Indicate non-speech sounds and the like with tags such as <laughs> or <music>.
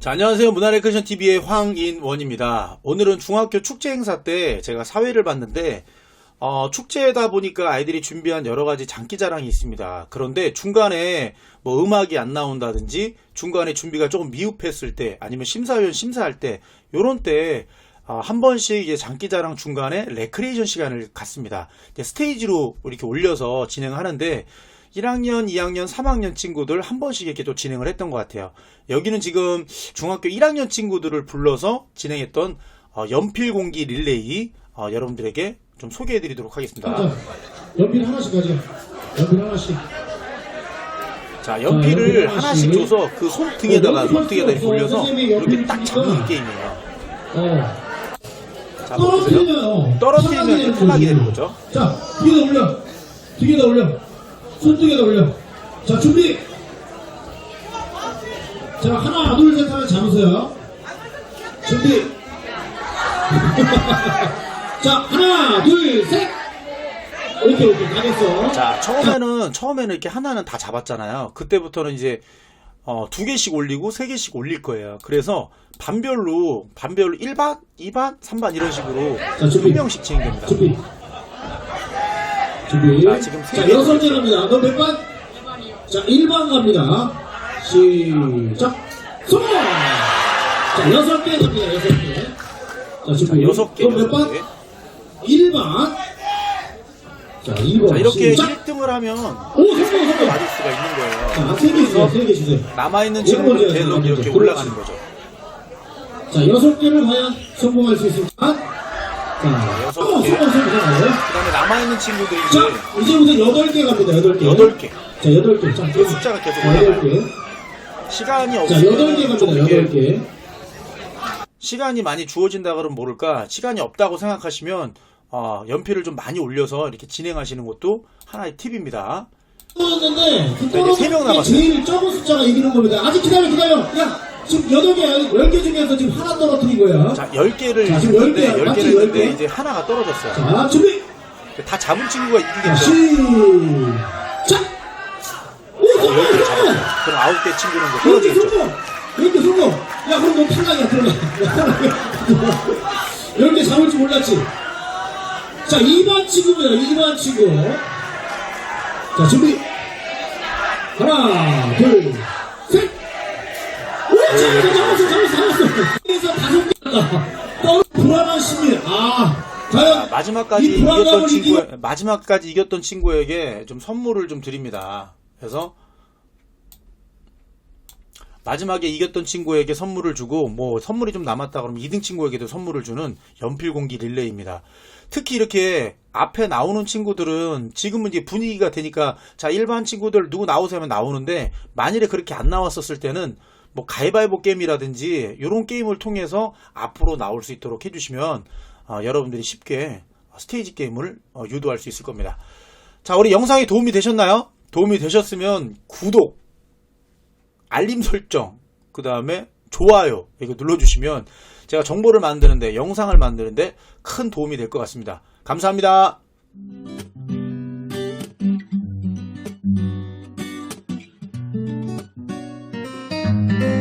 자, 안녕하세요. 문화레크션 TV의 황인원입니다. 오늘은 중학교 축제 행사 때 제가 사회를 봤는데 어, 축제다 보니까 아이들이 준비한 여러 가지 장기 자랑이 있습니다. 그런데 중간에 뭐 음악이 안 나온다든지 중간에 준비가 조금 미흡했을 때 아니면 심사위원 심사할 때 요런 때 어, 한 번씩 이제 장기자랑 중간에 레크레이션 시간을 갖습니다. 스테이지로 이렇게 올려서 진행하는데 1학년, 2학년, 3학년 친구들 한 번씩 이렇게 또 진행을 했던 것 같아요. 여기는 지금 중학교 1학년 친구들을 불러서 진행했던 어, 연필 공기 릴레이 어, 여러분들에게 좀 소개해드리도록 하겠습니다. 자, 연필 하나씩 가져. 연필 하나씩. 자, 연필을 연필 하나씩. 줘서 그 손등에다가 어, 손등에다 이렇게 올려서 이렇게 딱. 잡는 게임이에요. 어. 자. 떨어뜨리면, 어, 떨어뜨리면 탈락이 되는 거죠. 자, 뒤에다 올려. 뒤에다 올려. 손등에다 올려. 자, 준비. 자, 하나, 둘, 셋 하면 잡으세요. 준비. <laughs> 자, 하나, 둘, 셋. 오케이, 오케이. 가겠어. 자, 처음에는, 처음에는 이렇게 하나는 다 잡았잖아요. 그때부터는 이제, 어, 두 개씩 올리고 세 개씩 올릴 거예요. 그래서 반별로, 반별로 1반, 2반, 3반 이런 식으로 자. 한 명씩 진행됩니다. 준비. 준비. 자, 지금 세 자, 개 여섯째 갑니다. 너몇 반? 자, 1반 갑니다. 시작. 성공! 자, 여섯 개 갑니다. 여섯 개. 자, 자, 준비. 여섯 개, 너몇 여섯 반? 개. 1반. 자, 2번. 자, 이렇게 시작. 1등을 하면 오, 성공, 성공. 맞을 수가 있는 거예요. 자, 세개 주세요. 세개 주세요. 남아있는 이거 친구들 계속 이렇게. 올라가는. 거죠. 자, 여섯 개를 과연 성공할 수 있을까? 자, 여섯 성공, 개. 성공, 성공. 성공. 그 다음에 남아있는 친구들이 이제 자, 이제부터 여덟 개 갑니다. 여덟 개. 8개. 자, 여덟 개. 자, 그 숫자가 계속 자, 여덟 올라가요. 개. 시간이 자, 여덟 개 갑니다. 좀 여덟 개. 시간이 많이 주어진다 그러면 모를까 시간이 없다고 생각하시면 어, 연필을 좀 많이 올려서 이렇게 진행하시는 것도 하나의 팁입니다. 떨어졌는데 그 이제 세명 떨어졌는데 남았어요. 제일 적은 숫자가 이기는 겁니다. 아직 기다려, 기다려. 야, 지금 여덟 개, 열 개 중에서 지금 하나 떨어뜨린 거야. 자, 자, 10개를 자, 지금 열 했는데 개야. 10개를 맞지? 했는데 열 개? 이제 하나가 떨어졌어요. 준비. 다 잡은 친구가 자, 이기겠죠. 시작. 오, 성공, 10개를 성공. 잡았어요. 그럼 9개 친구는 이제 이렇게 떨어지겠죠. 성공. 이렇게 성공. 야, 그럼 너 탈락이야, 탈락. 이렇게 잡을 줄 몰랐지. 자, 2번 친구입니다. 2번 친구. 자, 준비. 하나, 둘, 심리. 아, 자, 과연 마지막까지 이 이겼던 친구 이기고- 마지막까지 이겼던 친구에게 좀 선물을 좀 드립니다. 그래서 마지막에 이겼던 친구에게 선물을 주고 뭐 선물이 좀 남았다 그러면 2등 친구에게도 선물을 주는 연필 공기 릴레이입니다. 특히 이렇게 앞에 나오는 친구들은 지금은 이제 분위기가 되니까 자 일반 친구들 누구 나오세요 하면 나오는데 만일에 그렇게 안 나왔었을 때는 뭐 가위바위보 게임이라든지 이런 게임을 통해서 앞으로 나올 수 있도록 해주시면 어, 여러분들이 쉽게 스테이지 게임을 어, 유도할 수 있을 겁니다. 자 우리 영상이 도움이 되셨나요? 도움이 되셨으면 구독 알림 설정, 그 다음에 좋아요, 이거 눌러주시면 제가 정보를 만드는데, 영상을 만드는데 큰 도움이 될 것 같습니다. 감사합니다. Música